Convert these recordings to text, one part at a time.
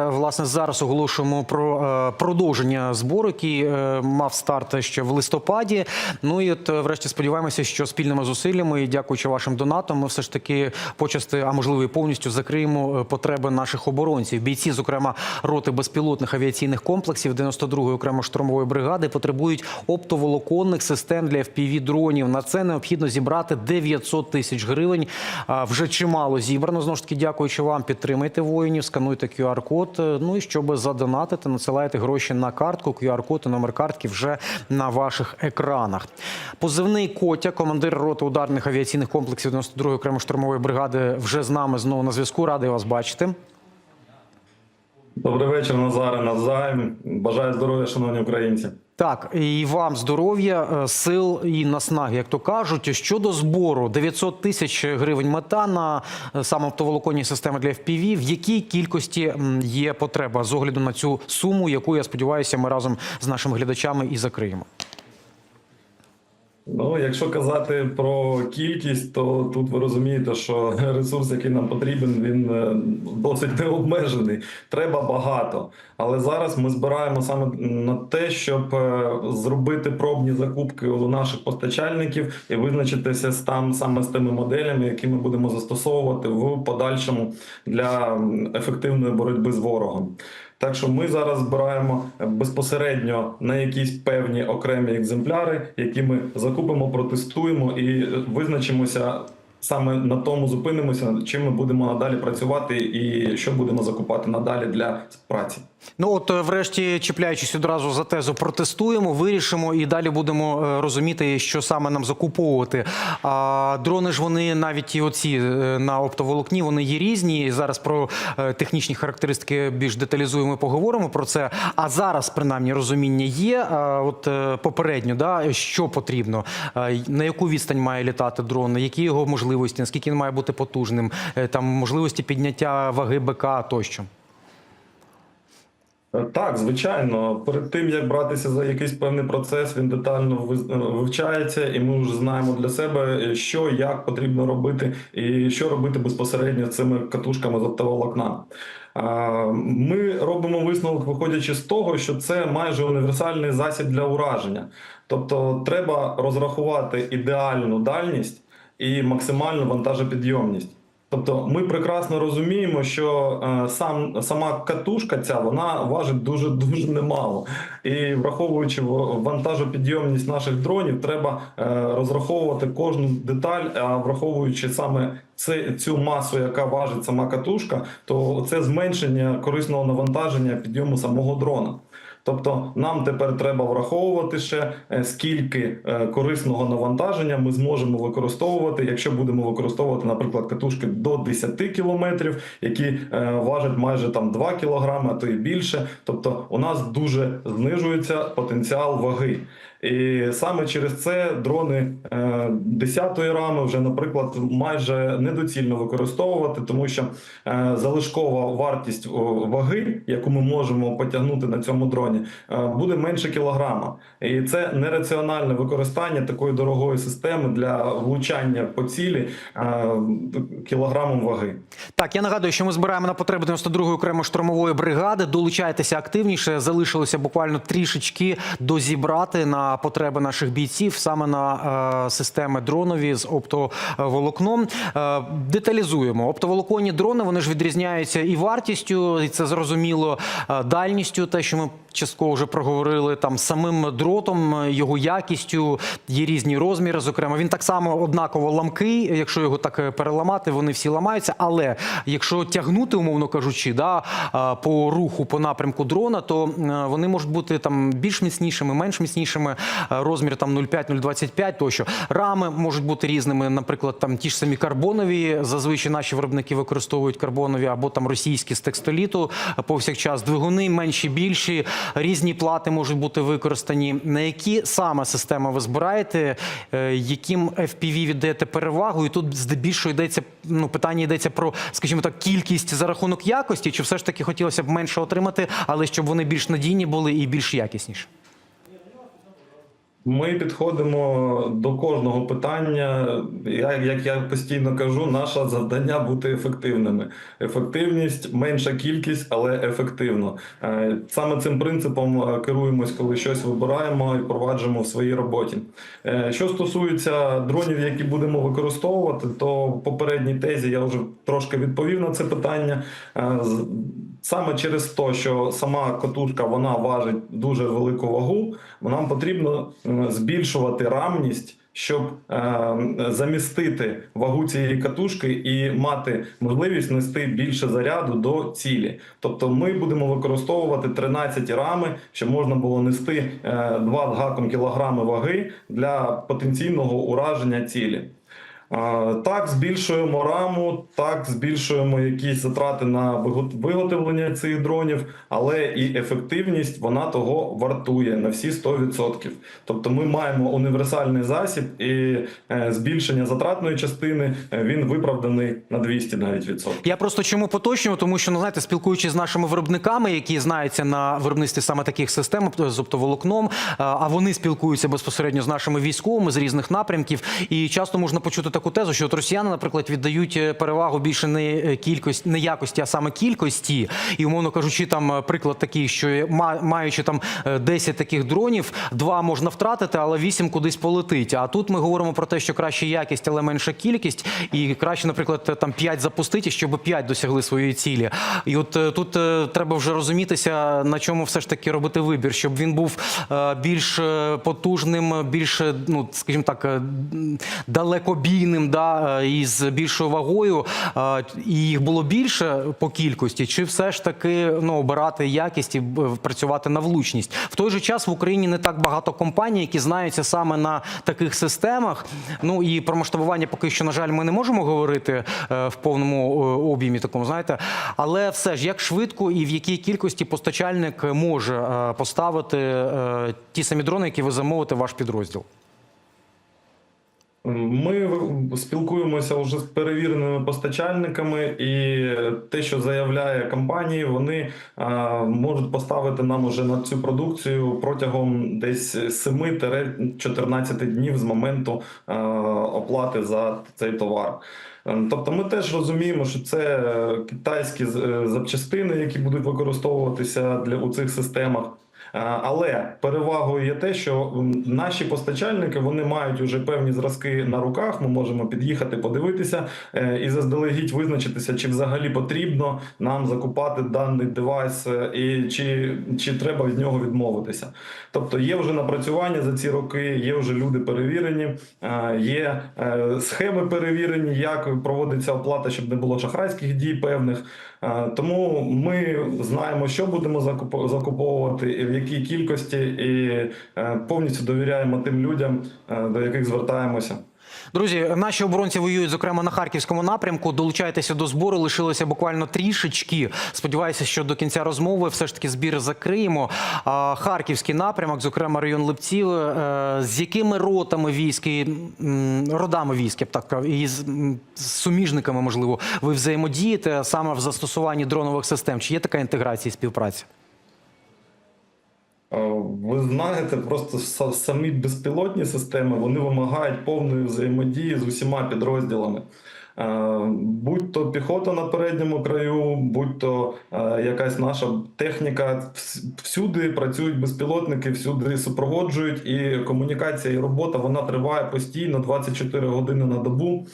Е, Власне, зараз оголошуємо про е, продовження збору, який е, мав старт ще в листопаді. Ну і от, врешті, сподіваємося, що спільними зусиллями і дякуючи вашим донатам, ми все ж таки почасти, а можливо і повністю закриємо потреби наших оборонців. Бійці, зокрема, роти безпілотних авіаційних комплексів 92-ї окремо штурмової бригади, потребують оптоволоконних систем для fpv дронів. На це необхідно зібрати 900 тисяч гривень. Вже чимало зібрано. Знову ж таки, дякуючи вам, підтримайте воїнів, скануйте QR-код. Е, Ну і щоб задонатити, надсилайте гроші на картку. QR-код і номер картки вже на ваших екранах. Позивний Котя, командир роти ударних авіаційних комплексів 92-ї окремо штурмової бригади, вже з нами знову на зв'язку. Радий вас бачити. Добрий вечір, Назаре, навзаєм. Бажаю здоров'я, шановні українці. Так, і вам здоров'я, е, сил і наснаги, як то кажуть. Щодо збору 900 тисяч гривень мета на е, саме оптоволоконні системи для FPV, в якій кількості є потреба з огляду на цю суму, яку я сподіваюся, ми разом з нашими глядачами і закриємо. Ну, якщо казати про кількість, то тут ви розумієте, що ресурс, який нам потрібен, він е, досить необмежений. Треба багато. Але зараз ми збираємо саме на те, щоб е, зробити пробні закупки у наших постачальників і визначитися з там саме з тими моделями, які ми будемо застосовувати в подальшому для ефективної боротьби з ворогом. Так що ми зараз збираємо безпосередньо на якісь певні окремі екземпляри, які ми закупимо, протестуємо і визначимося саме на тому, зупинимося, чим ми будемо надалі працювати, і що будемо закупати надалі для праці. Ну от, е, врешті, чіпляючись одразу за тезу, протестуємо, вирішимо і далі будемо е, розуміти, що саме нам закуповувати. А дрони ж вони навіть і оці е, на оптоволокні, вони є різні. І зараз про технічні характеристики більш деталізуємо, поговоримо про це. А зараз, принаймні, розуміння є. От попередньо, да, що потрібно, на яку відстань має літати дрон, які його можливості, наскільки він має бути потужним, там можливості підняття ваги БК тощо. Так, звичайно, перед тим як братися за якийсь певний процес, він детально е, вивчається, і ми вже знаємо для себе, що як потрібно робити, і що робити безпосередньо цими катушками з оптоволокна. Ми робимо висновок, виходячи з того, що це майже універсальний засіб для ураження. Тобто, треба розрахувати ідеальну дальність і максимальну вантажопідйомність. Тобто ми прекрасно розуміємо, що е, сам сама катушка ця вона важить дуже дуже немало. І враховуючи вантажопідйомність наших дронів, треба е, розраховувати кожну деталь. А враховуючи саме це, цю масу, яка важить сама катушка, то це зменшення корисного навантаження підйому самого дрона. Тобто нам тепер треба враховувати ще е, скільки е, корисного навантаження ми зможемо використовувати, якщо будемо використовувати, наприклад, катушки до 10 кілометрів, які е, важать майже там 2 кілограми, а то і більше. Тобто, у нас дуже знижується потенціал ваги. І саме через це дрони е, 10-ї рами вже, наприклад, майже недоцільно використовувати, тому що е, залишкова вартість ваги, яку ми можемо потягнути на цьому дроні, е, буде менше кілограма. І це нераціональне використання такої дорогої системи для влучання по цілі е, кілограмом ваги. Так, я нагадую, що ми збираємо на потреби 92-ї окремо штурмової бригади. Долучайтеся активніше. Залишилося буквально трішечки дозібрати на потреби наших бійців саме на е, системи дронові з оптоволокном. Е, деталізуємо. Оптоволоконні дрони вони ж відрізняються і вартістю, і це зрозуміло е, дальністю, те, що ми частково вже проговорили там самим дротом, його якістю, є різні розміри. Зокрема, він так само однаково ламкий. Якщо його так е, переламати, вони всі ламаються. Але якщо тягнути, умовно кажучи, да, по руху, по напрямку дрона, то е, вони можуть бути там більш міцнішими, менш міцнішими. е, Розмір там 0,5, 0,25 тощо. Рами можуть бути різними. Наприклад, там ті ж самі карбонові. Зазвичай наші виробники використовують карбонові або там російські з текстоліту повсякчас. Двигуни менші, більші. Різні плати можуть бути використані. На які саме системи ви збираєте, е, яким FPV віддаєте перевагу? І тут здебільшого йдеться ну питання йдеться про, скажімо так, кількість за рахунок якості, чи все ж таки хотілося б менше отримати, але щоб вони більш надійні були і більш якісніші? Ми підходимо до кожного питання. Я, як я постійно кажу, наше завдання бути ефективними. Ефективність менша кількість, але ефективно. Е, Саме цим принципом е, керуємось, коли щось вибираємо і впроваджуємо в своїй роботі. Е, Що стосується дронів, які будемо використовувати, то в попередній тезі я вже трошки відповів на це питання. Е, Саме через те, що сама катушка вона важить дуже велику вагу, нам потрібно е, збільшувати рамність, щоб е, замістити вагу цієї катушки і мати можливість нести більше заряду до цілі. Тобто ми будемо використовувати 13 рами, щоб можна було нести е, 2 з гаком кілограми ваги для потенційного ураження цілі. Так, збільшуємо раму, так, збільшуємо якісь затрати на виготовлення цих дронів, але і ефективність вона того вартує на всі 100%. Тобто ми маємо універсальний засіб і е, збільшення затратної частини е, він виправданий на 200 навіть відсотків. Я просто чому поточнюю, тому що ну знаєте, спілкуючись з нашими виробниками, які знаються на виробництві саме таких систем з оптоволокном, а а вони спілкуються безпосередньо з нашими військовими з різних напрямків. І часто можна почути таку тезу, що от росіяни, наприклад, віддають е, перевагу більше не кількості, не якості, а саме кількості. І умовно кажучи, там е, приклад такий, що ма- маючи там е, 10 таких дронів, два можна втратити, але 8 кудись полетить. А тут ми говоримо про те, що краще якість, але менша кількість, і краще, наприклад, там 5 запустити, щоб 5 досягли своєї цілі. І от е, тут е, треба вже розумітися, на чому все ж таки робити вибір, щоб він був е, більш е, потужним, більш, е, ну скажімо так, е, м, далекобійним, да, е, і з більшою вагою, е, і їх було більше по кількості, чи все ж таки ну, обирати якість і е, працювати на влучність. В той же час в Україні не так багато компаній, які знаються саме на таких системах. Ну і про масштабування поки що, на жаль, ми не можемо говорити в повному об'ємі такому, знаєте. Але все ж як швидко і в якій кількості постачальник може поставити ті самі дрони, які ви замовите ваш підрозділ. Ми спілкуємося вже з перевіреними постачальниками, і те, що заявляє компанії, вони можуть поставити нам уже на цю продукцію протягом десь 7-14 днів з моменту оплати за цей товар. Е, Тобто ми теж розуміємо, що це китайські е, запчастини, які будуть використовуватися для у цих системах. Е, Але перевагою є те, що наші постачальники вони мають уже певні зразки на руках. Ми можемо під'їхати, подивитися е, і заздалегідь визначитися, чи взагалі потрібно нам закупати даний девайс, е, і чи, чи треба від нього відмовитися. Тобто є вже напрацювання за ці роки, є вже люди перевірені, є схеми перевірені, як проводиться оплата, щоб не було шахрайських дій певних. Е, Тому ми знаємо, що будемо закуп- закуповувати і в якій кількості, і е, повністю довіряємо тим людям, е, до яких звертаємося. Друзі, наші оборонці воюють, зокрема на харківському напрямку. Долучайтеся до збору. Лишилося буквально трішечки. Сподіваюся, що до кінця розмови все ж таки збір закриємо. Харківський напрямок, зокрема район Липців. е, З якими ротами військ родами військ, я б так сказав, і з суміжниками, можливо, ви взаємодієте саме в застосуванні дронових систем? Чи є така інтеграція і співпраця? Е, Ви знаєте, просто са- самі безпілотні системи вони вимагають повної взаємодії з усіма підрозділами. Е, Будь то піхота на передньому краю, будь то е, якась наша техніка, всюди працюють безпілотники, всюди супроводжують, і комунікація і робота вона триває постійно 24 години на добу.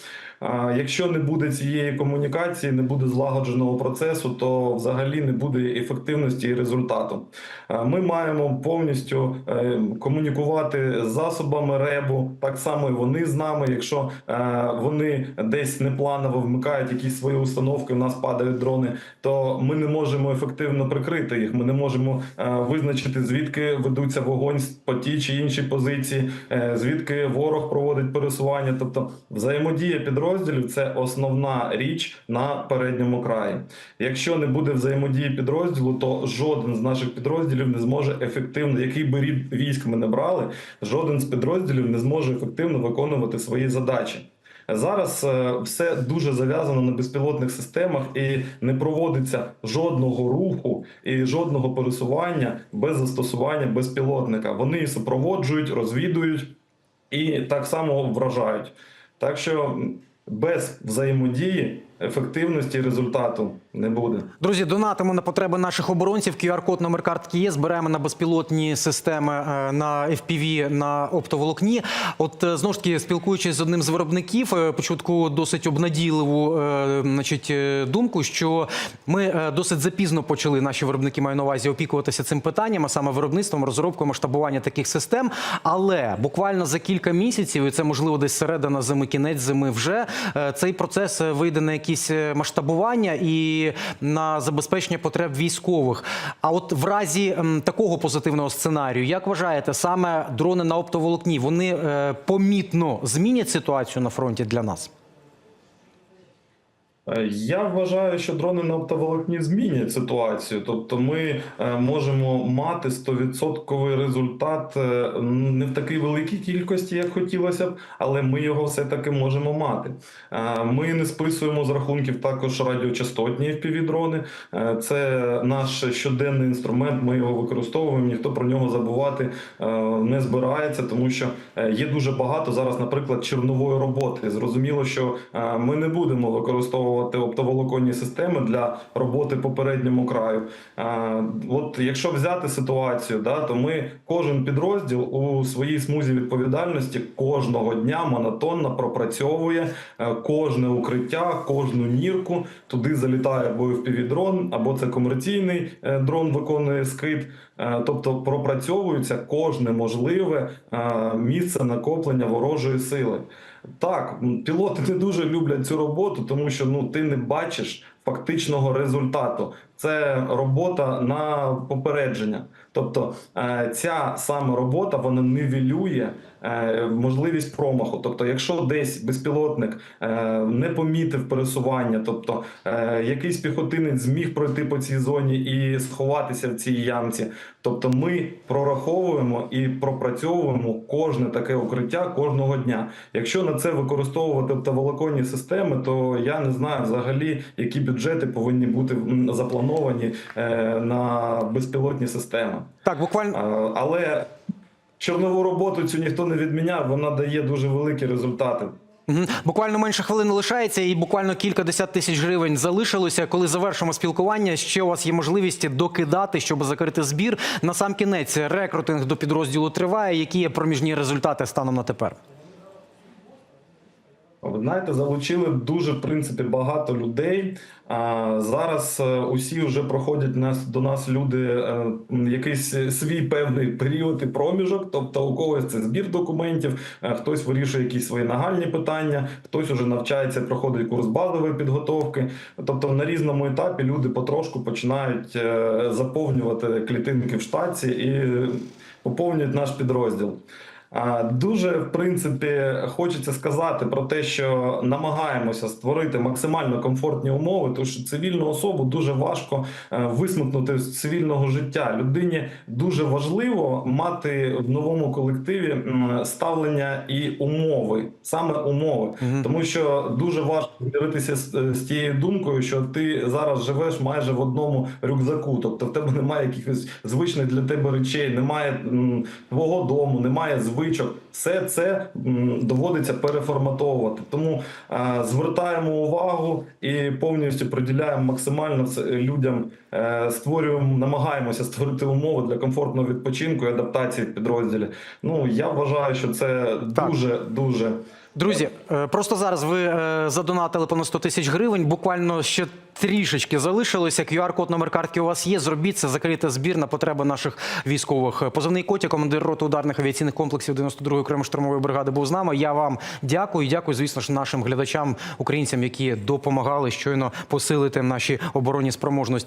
Якщо не буде цієї комунікації, не буде злагодженого процесу, то взагалі не буде ефективності і результату. Ми маємо повністю е, комунікувати з засобами РЕБу. Так само і вони з нами. Якщо е, вони десь непланово вмикають якісь свої установки, у нас падають дрони, то ми не можемо ефективно прикрити їх. Ми не можемо е, визначити звідки ведуться вогонь по тій чи іншій позиції, е, звідки ворог проводить пересування. Тобто взаємодія підрозділів це основна річ на передньому краї. Якщо не буде взаємодії підрозділу, то жоден з наших підрозділів не зможе ефективно, який би рід військ ми не брали, жоден з підрозділів не зможе ефективно виконувати свої задачі. Зараз е, все дуже зав'язано на безпілотних системах і не проводиться жодного руху і жодного пересування без застосування безпілотника. Вони супроводжують, розвідують і так само вражають. Так що без взаємодії ефективності результату не буде. Друзі, донатимо на потреби наших оборонців. QR-код номер картки є. Збираємо на безпілотні системи е, на FPV, на оптоволокні. От е, знову ж таки, спілкуючись з одним з виробників, е, почув таку досить обнадійливу значить, думку, що ми досить запізно почали наші виробники маю на увазі опікуватися цим питанням, а саме виробництвом, розробкою, масштабування таких систем. Але буквально за кілька місяців, і це можливо десь середина зими, кінець зими, вже цей процес вийде на якісь е, масштабування і на забезпечення потреб військових. А от в разі такого позитивного сценарію, як вважаєте, саме дрони на оптоволокні вони е, помітно змінять ситуацію на фронті для нас? Е, Я вважаю, що дрони на оптоволокні змінять ситуацію. Тобто, ми е, можемо мати 100% результат е, не в такій великій кількості, як хотілося б, але ми його все-таки можемо мати. Ми не списуємо з рахунків також радіочастотні FPV-дрони. Це наш щоденний інструмент. Ми його використовуємо. Ніхто про нього забувати не збирається, тому що є дуже багато зараз, наприклад, чернової роботи. Зрозуміло, що ми не будемо використовувати оптоволоконні системи для роботи по передньому краю. От якщо взяти ситуацію, да, то ми кожен підрозділ у своїй смузі відповідальності кожного дня монотонно пропрацьовує е, кожне укриття, кожну нірку. Туди залітає або FPV-дрон, або це комерційний е, дрон виконує скид. Е, Тобто пропрацьовується кожне можливе е, місце накоплення ворожої сили. Так, пілоти не дуже люблять цю роботу, тому що ну ти не бачиш фактичного результату. Це робота на попередження. Тобто е, ця саме робота вона нивелює е, можливість промаху. Тобто, якщо десь безпілотник е, не помітив пересування, тобто якийсь піхотинець зміг пройти по цій зоні і сховатися в цій ямці, тобто ми прораховуємо і пропрацьовуємо кожне таке укриття кожного дня. Якщо на це використовувати оптоволоконні системи, то я не знаю взагалі, які бюджети повинні бути м, заплановані е, на безпілотні системи. Так, буквально Е, Але чорнову роботу цю ніхто не відміняв, вона дає дуже великі результати. Буквально менше хвилини лишається, і буквально кілька десят тисяч гривень залишилося. Коли завершимо спілкування, ще у вас є можливість докидати, щоб закрити збір. На сам кінець рекрутинг до підрозділу триває. Які є проміжні результати станом на тепер? Ви знаєте, залучили дуже в принципі багато людей. А зараз е, усі вже проходять нас до нас люди е, якийсь свій певний період і проміжок. Тобто, у когось це збір документів, е, хтось вирішує якісь свої нагальні питання, хтось уже навчається, проходить курс базової підготовки. Тобто на різному етапі люди потрошку починають е, заповнювати клітинки в штаті і поповнюють наш підрозділ. Дуже в принципі хочеться сказати про те, що намагаємося створити максимально комфортні умови, тому що цивільну особу дуже важко е, висмикнути з цивільного життя. Людині дуже важливо мати в новому колективі ставлення і умови, саме умови, тому що дуже важко зміритися з, з тією думкою, що ти зараз живеш майже в одному рюкзаку. Тобто в тебе немає якихось звичних для тебе речей, немає твого дому, немає звичок. Все це доводиться переформатовувати. Тому е, звертаємо увагу і повністю приділяємо максимально людям, е, створюємо, намагаємося створити умови для комфортного відпочинку і адаптації в підрозділі. Ну я вважаю, що це Так. дуже дуже. Друзі, е, просто зараз ви е, задонатили понад 100 тисяч гривень. Буквально ще трішечки залишилося. QR-код номер картки у вас є. Зробіть це, закрийте збір на потреби наших військових. Позивний Котя, командир роти ударних авіаційних комплексів 92-ї окремої штурмової бригади, був з нами. Я вам дякую. Дякую, звісно ж, нашим глядачам, українцям, які допомагали щойно посилити наші оборонні спроможності.